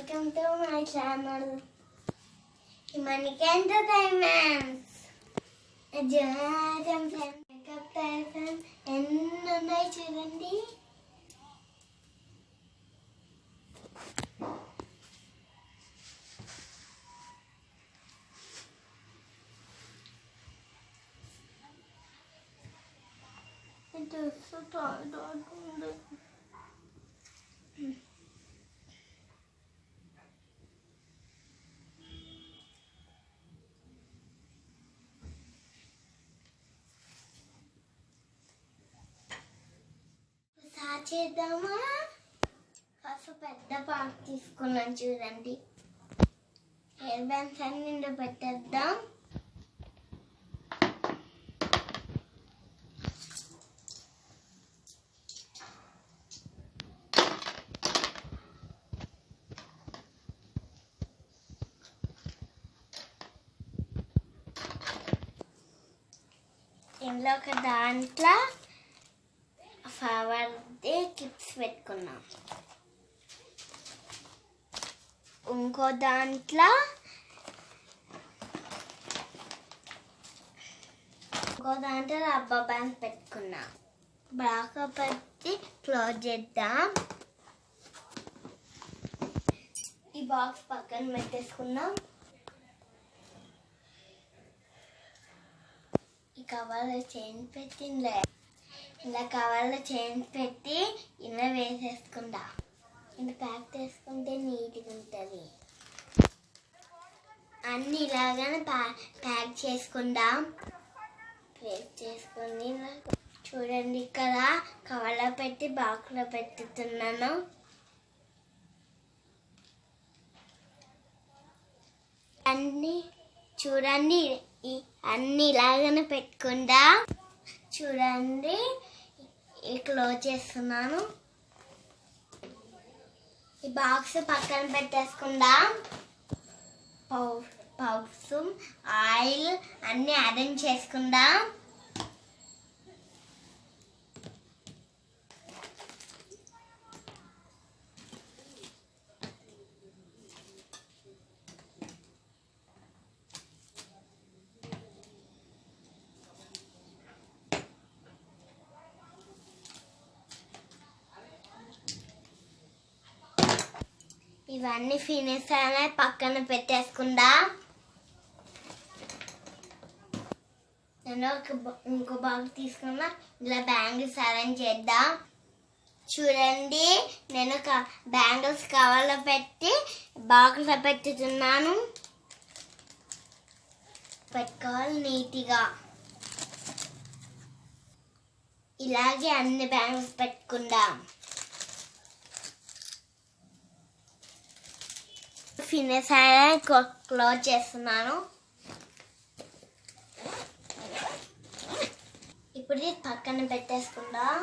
welcome to my channel Imani Entertainments Jaram the makeup person ennunnai chudandi It is so tired. I don't know. చేద్దామా? First పెద్ద పాక్ తీసుకున్నాను చూడండి. Hair bands అన్ని నిండు పెట్టేద్దాం. ఇందులో ఒక దాంట్లో ఫ్లవర్ది కిప్స్ పెట్టుకున్నాం ఇంకో దాంట్లో ఇంకో దాంట్లో రబ్బర్ బ్యాండ్ పెట్టుకున్నాం బాగా పెట్టి క్లోజ్ చేద్దాం ఈ బాక్స్ పక్కన పెట్టేసుకున్నాం ఈ కవర్ చేంజ్ పెట్టిందిలే ఇలా కవర్లో చైన్ పెట్టి ఇలా వేసేసుకుందా ఇలా ప్యాక్ చేసుకుంటే నీట్గా ఉంటుంది. అన్నీ ఇలాగనే ప్యా ప్యాక్ చేసుకుందాం ప్యాక్ చేసుకుని చూడండి ఇక్కడ కవర్లో పెట్టి బాక్స్లో పెట్టుతున్నాను. అన్ని చూడండి అన్నీ అన్ని ఇలాగనే పెట్టుకుందా చూడండి క్లోజ్ చేస్తున్నాను. ఈ బాక్స్ పక్కన పెట్టేసుకుందాం? పౌ పౌస్ ఆయిల్ అన్నీ అరేంజ్ చేసుకుందాం? ఇవన్నీ ఫినిష్ అయినా పక్కన పెట్టేసుకుందా? నేను ఒక ఇంకో బాగు తీసుకున్నా. ఇలా బ్యాంగిల్స్ అరేంజ్ చేద్దాం? చూడండి నేను ఒక బ్యాంగిల్స్ కవర్లో పెట్టి బాక్స్లో పెట్టుతున్నాను. పెట్టుకోవాలి నీట్గా. ఇలాగే అన్ని బ్యాంగిల్స్ పెట్టుకుందాం. ఫినిష్ అయ్యా క్లోజ్ చేస్తున్నాను ఇప్పుడు పక్కన పెట్టేసుకుందాం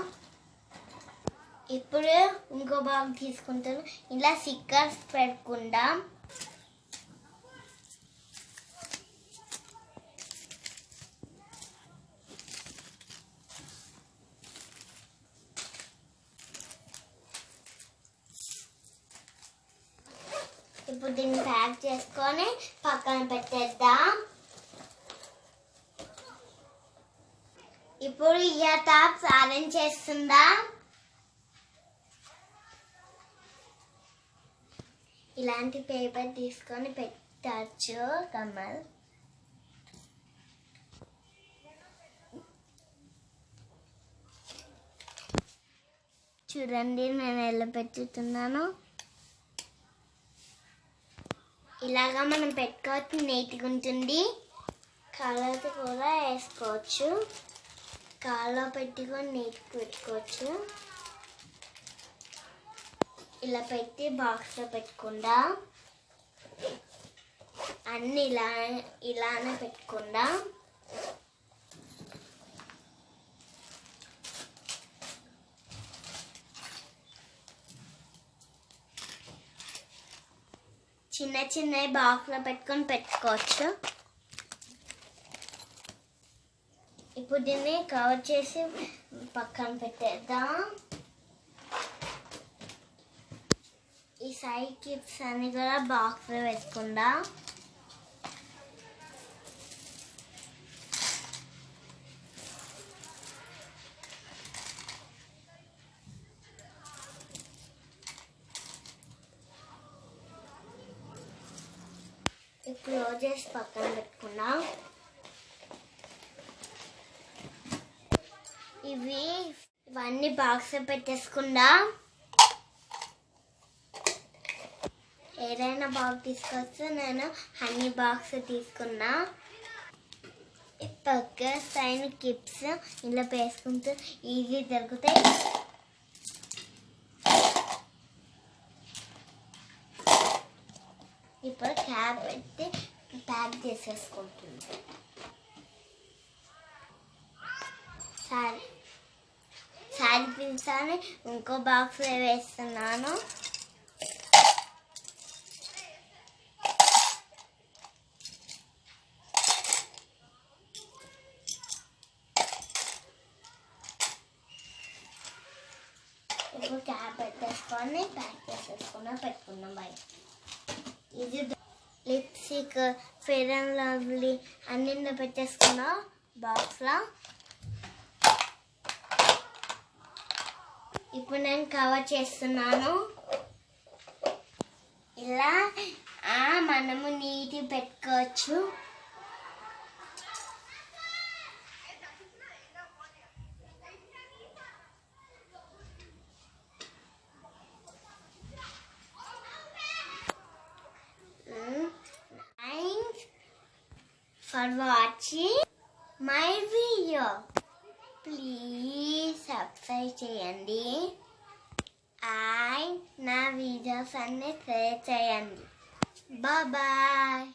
ఇప్పుడు ఇంకో బాగ్ తీసుకుంటాను ఇలా స్టిక్కర్స్ పెట్టుకుందాం ఇప్పుడు దీన్ని ప్యాక్ చేసుకొని పక్కన పెట్టేద్దాం. ఇప్పుడు ఇయర్ టాప్స్ అరేంజ్ చేస్తుందా. ఇలాంటి పేపర్ తీసుకొని పెట్టచ్చు కమల్. చూడండి నేను ఎలా పెట్టుతున్నాను. ఇలాగా మనం పెట్టుకోవచ్చు నీట్గా ఉంటుంది. కలర్ కూడా వేసుకోవచ్చు. కాళ్ళలో పెట్టుకొని నీట్గా పెట్టుకోవచ్చు. ఇలా పెట్టి బాక్స్లో పెట్టుకుందా? అన్నీ ఇలా ఇలానే పెట్టుకుందా? చిన్న చిన్న బాక్స్లో పెట్టుకొని పెట్టుకోవచ్చు. ఇప్పుడు దీన్ని కవర్ చేసి పక్కన పెట్టేద్దాం. ఈ సైడ్ కిప్స్ అన్ని కూడా బాక్స్లో వేసుకుందాం క్లోజ్ చేసి పక్కన పెట్టుకున్నాం ఇవి ఇవన్నీ బాక్స్ పెట్టేసుకుందాం. ఏదైనా బాక్స్ తీసుకొస్తే నేను హనీ బాక్స్ తీసుకున్నా. ఈ పక్క సైన్ కిప్స్ ఇలా వేసుకుంటూ ఈజీ దొరుకుతాయి. ఇప్పుడు క్యాప్ పెట్టి ప్యాక్ చేసేసుకుంటుంది. సారీ. సారీ పిస్తాని ఇంకో బాక్స్ వేస్తున్నాను. ఇప్పుడు క్యాప్ పెట్టేసుకొని ప్యాక్ చేసేసుకున్నాం పెట్టుకున్నాం. బయట ఇది లిప్స్టిక్ ఫెయిర్ అండ్ లవ్లీ అన్ని పెట్టేసుకున్నా బాక్స్లో. ఇప్పుడు నేను కవర్ చేస్తున్నాను. ఇలా ఆ, మనము నీటి పెట్టుకోవచ్చు. For watching my video please subscribe చేయండి. అండ్ నా వీడియోస్ అన్ని షేర్ చేయండి. బాయ్